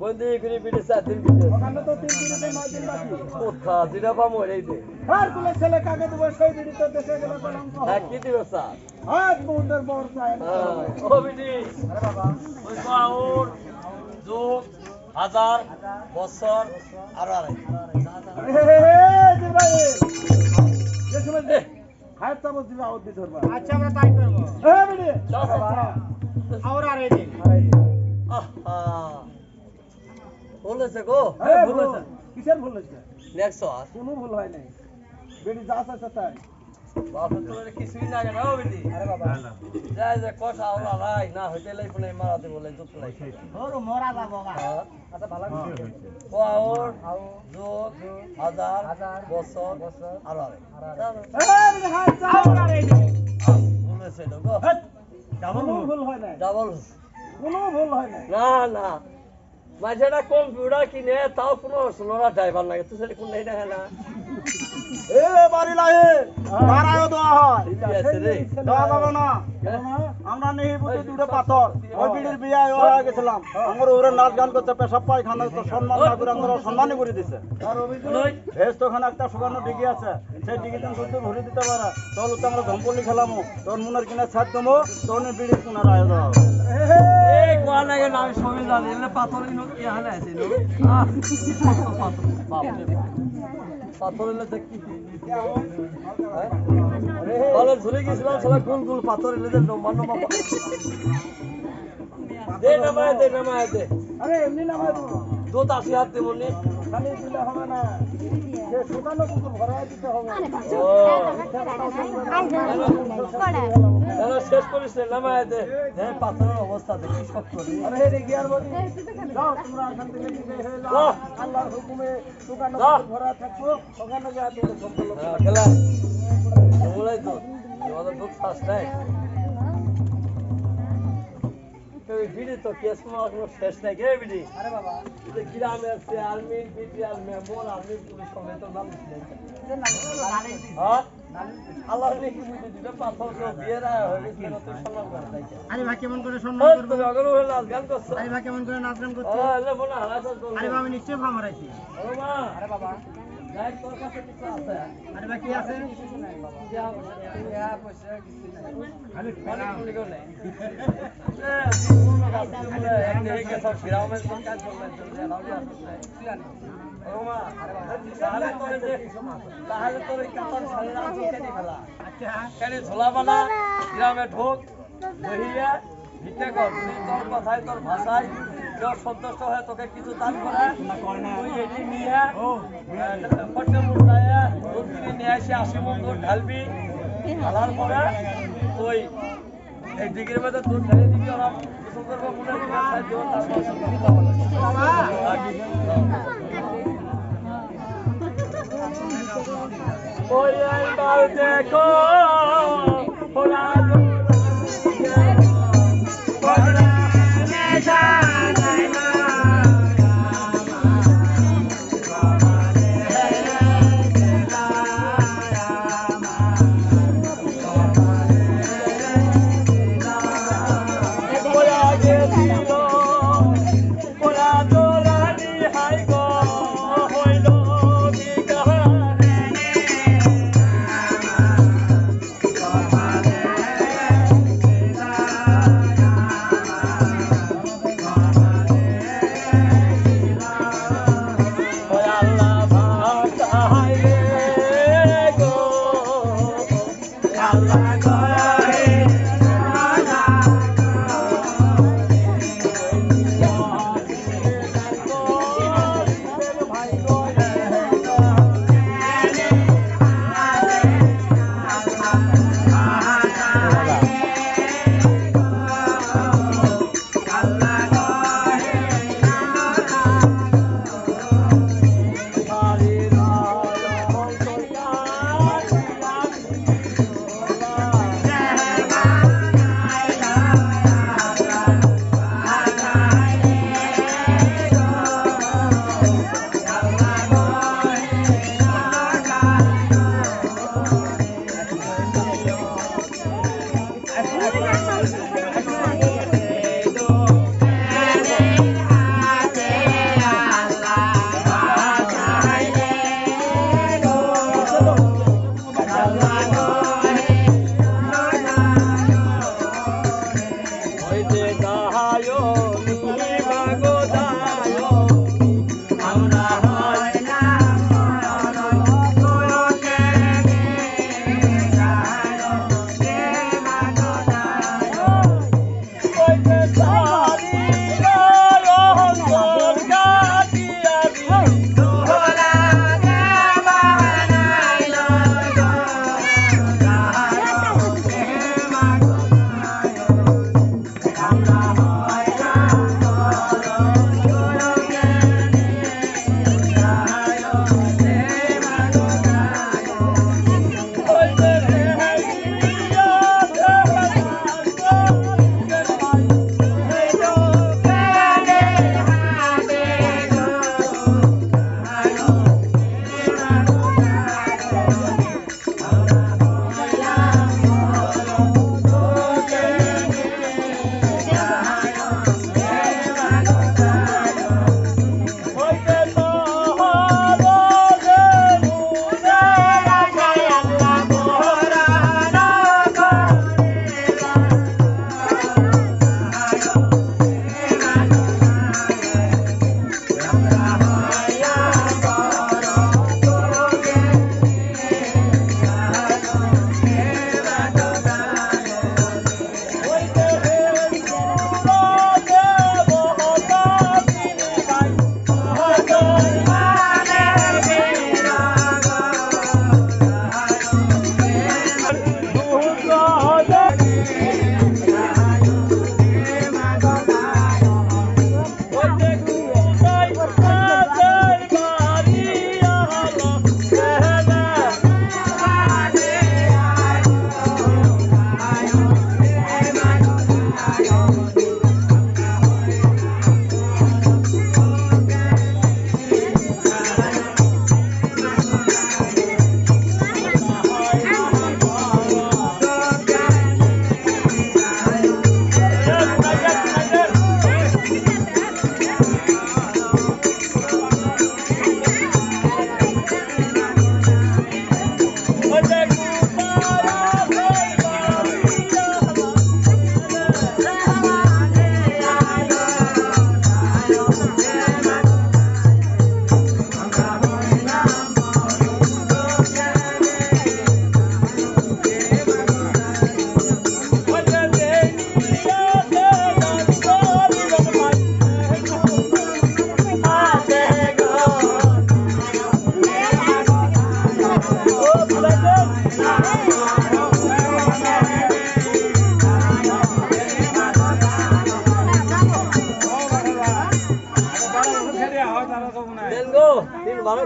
বন্দি করে পিঠে চার দিন পিঠে ওখানে তো তিন দিনে নয় দিন বাকি কোথা এটাই দে আর কুলের ছেলে কাকে দেবো সেই দিনই তো দেশে গেলে কলঙ্ক হ্যাঁ কি দিবে স্যার আজ বর চায় ও বিটি ওই পাউর যুগ হাজার বছর আরও আড়াই হায়াত চামচ দিবে, আওয়াজ দিয়ে ধরবা। আচ্ছা আমরা তাই করব হে, বেটি। যাও, যাও। বাবা, আর আর দিন দিও। বলেছে গো। ভুল হয়েছে। কিসের ভুল হয়েছে? নেক্সট আর। কোনো ভুল হয় নাই। বেটি যা চাইছে তাই। বাপের তোর কিছুই না কেন ও বিটি? আরে বাবা। যাই যে কথা ওরা রাই না হইতে লাই ফোনে মারাতে বলে যুক্ত লাই ওর মরা যাব গা হ্যাঁ। আচ্ছা ভালো ও আওর যুগ হাজার বছর আরও হাত। আর আর এই দিন বলেছে তো গো। কোনো ভুল হয় নাই। ডাবল। কোনো ভুল হয় না না। একটা কম্পিউটার কিনে তাও কোনো সোনারা ড্রাইভার লাগে। তুই সেটা কোন নাই দেখে না। এ বাড়ি লাগে। ভাড়াও আমরা নেই বুঝি দুটো পাথর। ওই বিড়ির বিয়ে গেছিলাম। আমার ওরে নাচ গান করতে পেশাব পায়খানা তো সম্মান না করে আমরা সম্মানই করে দিছে। ভেজ তো একটা শুকানো ডিগি আছে। সেই ডিগিতে শুধু ভরে দিতে পারে। তাহলে তো আমরা ধম্পলি খেলামো। তোর মনের কিনা ছাদ দেবো তোর বিড়ির এলে পাথর ইনো কি হালে আছে নো? আহ, পাথর। পাথর এলে দেখি কলেজ ঝুলে গেছিলাম সবাই গুল গুল পাথর এলে লম্বা লম্বা পাথর। দে নামায় দে নামায় দে। আরে এমনি নামায় দেবো। দুধ আশি হাত দেবো নি। খালি দিলে হবে না। সে শুকানো পুকুর ভরাই দিতে হবে। ও। তাহলে শেষ করিস রে, নামায় দে। হ্যাঁ পাথরের অবস্থা দেখি সব করি। আরে হে রে গিয়ার বলি যাও তোমরা এখান থেকে দিতে হয়ে যাও। আল্লাহর হুকুমে শুকানো পুকুর ভরা থাকব ওখানে যা তোমরা সম্পূর্ণ হ্যাঁ, খেলা। ওগুলাই তো। আমাদের দুধ শ্বাস নেয় বিড়ি তো কেস কোনো শেষ নাই গে বিড়ি আরে বাবা। যে chairman BTR member army police তো নাম হ্যাঁ? আল্লাহ নাকি বুঝে দিবে পাথর তো বিয়ের আয় হয়ে গেছে না তুই সম্মান আরে ভাই কেমন করে সম্মান হ্যাঁ, তুমি অগর হয়ে নাচ গান করছ। আরে ভাই কেমন করে নাচ গান করছ? হ্যাঁ, আরে ভাই আমি নিশ্চয়ই ভাব হারাইছি। আরে বাবা আছে আরে ভাই আচ্ছা গ্রামে ঢোক ভিটে কর। তোর কথায় তোর ভাষায় কেউ সন্তুষ্ট হয়ে তোকে কিছু দান করে। তুই এটি নিয়ে মুড়ায় দুধ কিনে নিয়ে এসে আশি মন দুধ ঢালবি। ঢালার পরে তুই এই ডিগির মধ্যে দুধ ঢেলে দিবি ওরা কিছু করব মনে হয় দিব তারপর ওই একবার দেখো।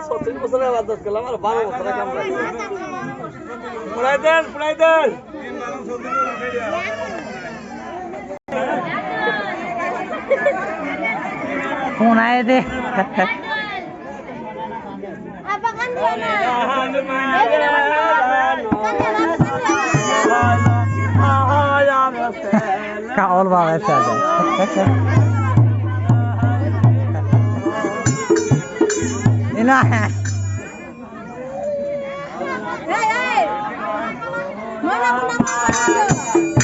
ছত্রিশ বছরের বাদ করলাম আর বারো বছরে কামড়া পুরাই দেন পুরাই দেন ফোন আয়ে দে Apa kan Inilah. Hei, hei. Mana pun nak masuk.